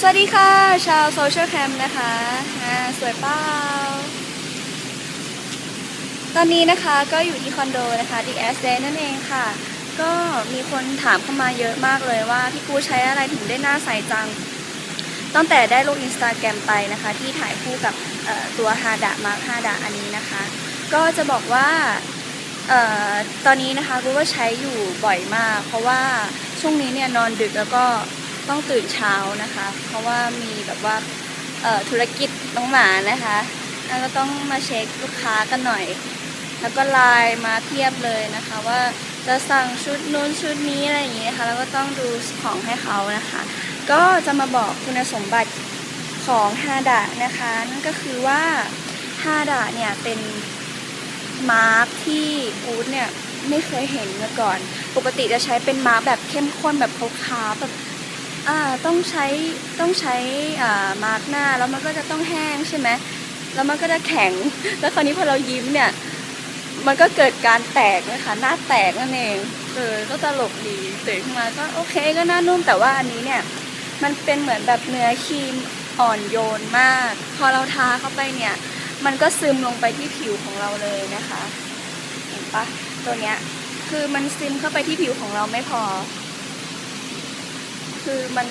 สวัสดีค่ะ ชาวโซเชียลแคมนะคะอ่าสวยเปล่าตอนนี้นะคะก็อยู่ที่คอนโดนะคะดีแอสเดนั่นเองค่ะ ก็มีคนถามเข้ามาเยอะมากเลยว่าพี่กูใช้อะไรถึงได้หน้าใสจัง ตั้งแต่ได้ลงอินสตาแกรมไปนะคะ ที่ถ่ายคู่กับตัวฮาดะมาร์คฮาดะอันนี้นะคะ ก็จะบอกว่าออตอนนี้นะคะกูก็ใช้อยู่บ่อยมาก เพราะว่าช่วงนี้เนี่ยนอนดึกแล้วก็ ต้องตื่นเช้านะคะ เพราะว่ามีแบบว่าธุรกิจน้องหมานะคะแล้วก็ต้องมาเช็คลูกค้ากันหน่อย แล้วก็ไลน์มาเทียบเลยนะคะ ว่าจะสั่งชุดนู้นชุดนี้อะไรอย่างเงี้ยค่ะแล้วก็ต้องดูของให้เขานะคะ ก็จะมาบอกคุณสมบัติของฮาดะนะคะ นั่นก็คือว่าฮาดะเนี่ยเป็นมาร์คที่กู๊ดเนี่ยไม่เคยเห็นมาก่อน ปกติจะใช้เป็นมาร์คแบบเข้มข้นแบบขาวๆแบบ อ่าต้องใช้ต้องใช้อ่ามาร์คหน้าแล้วมันก็จะต้องแห้งใช่ไหมแล้วมันก็จะแข็ง แล้วคราวนี้พอเรายิ้มเนี่ย มันก็เกิดการแตกนะคะหน้าแตกนั่นเองเออก็ตลกดีตื่นขึ้นมาก็โอเคก็หน้านุ่มแต่ว่าอันนี้เนี่ย มันเป็นเหมือนแบบเนื้อครีมอ่อนโยนมาก พอเราทาเข้าไปเนี่ย มันก็ซึมลงไปที่ผิวของเราเลยนะคะ เห็นปะตัวเนี้ยคือมันซึมเข้าไปที่ผิวของเราไม่พอ คือมัน